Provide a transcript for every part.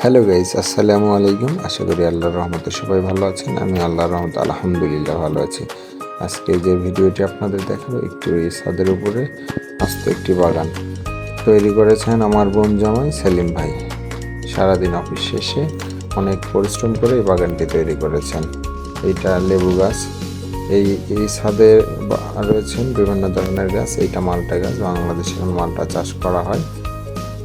Hello guys আসসালামু আলাইকুম আশা করি আল্লাহর রহমতে সবাই ভালো আছেন। আমি আল্লাহর রহমতে আলহামদুলিল্লাহ ভালো আছি। আজকে যে ভিডিওটি আপনাদের দেখাবো, একটু এই ছাদের উপরে আস্ত একটি বাগান তৈরি করেছেন আমার বোন জামাই সেলিম ভাই। সারাদিন অফিস শেষে অনেক পরিশ্রম করে এই বাগানটি তৈরি করেছেন। এইটা লেবু গাছ। এই এই ছাদে রয়েছেন বিভিন্ন ধরনের গাছ। এইটা মালটা গাছ। বাংলাদেশে এখন মালটা চাষ করা হয়।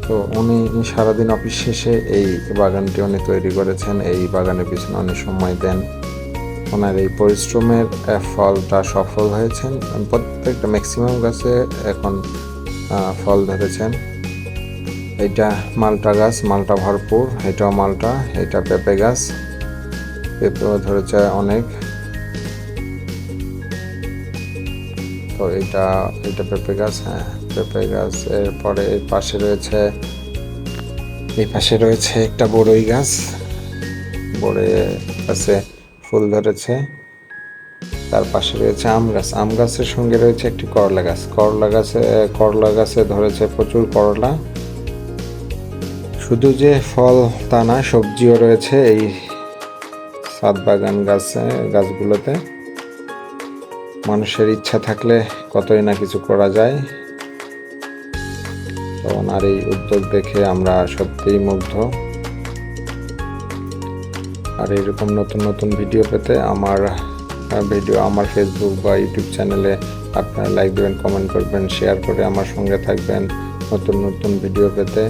তো উনি সারাদিন অফিস শেষে এই বাগানটি উনি তৈরি করেছেন। এই বাগানের পিছনে অনেক সময় দেন। ওনার এই পরিশ্রমের ফলটা সফল হয়েছেন। প্রত্যেকটা ম্যাক্সিমাম গাছে এখন ফল ধরেছেন। এটা মালটা গাছ, মালটা ভরপুর, এটাও মালটা, এটা পেঁপে গাছ। পেঁপেও ধরেছে অনেক। তো এটা এটা পেঁপে গাছ হ্যাঁ পেঁপে গাছ। এরপরে এই পাশে রয়েছে, এই পাশে রয়েছে একটা বড়ই গাছ। বড়ে গাছে ফুল ধরেছে। তার পাশে রয়েছে আম গাছ। আম গাছের সঙ্গে রয়েছে একটি করলা গাছ। করলা গাছে করলা গাছে ধরেছে প্রচুর করলা। শুধু যে ফল তা না সবজিও রয়েছে এই সাত বাগান গাছে, গাছগুলোতে। মানুষের ইচ্ছা থাকলে কতই না কিছু করা যায়। তো ওনার এই উদ্যোগ দেখে আমরা সত্যিই মুগ্ধ। আর এরকম নতুন নতুন ভিডিও পেতে আমার ভিডিও আমার ফেসবুক বা ইউটিউব চ্যানেলে আপনারা লাইক দেবেন কমেন্ট করবেন শেয়ার করে আমার সঙ্গে থাকবেন নতুন নতুন ভিডিও পেতে।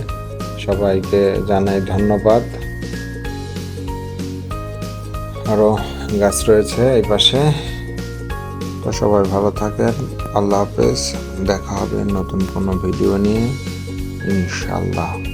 সবাইকে জানাই ধন্যবাদ। আরও গাছ রয়েছে এই পাশে। তো সবাই ভালো থাকেন। আল্লাহ হাফেজ। দেখা হবে নতুন কোনো ভিডিও নিয়ে। ইনশাল্লাহ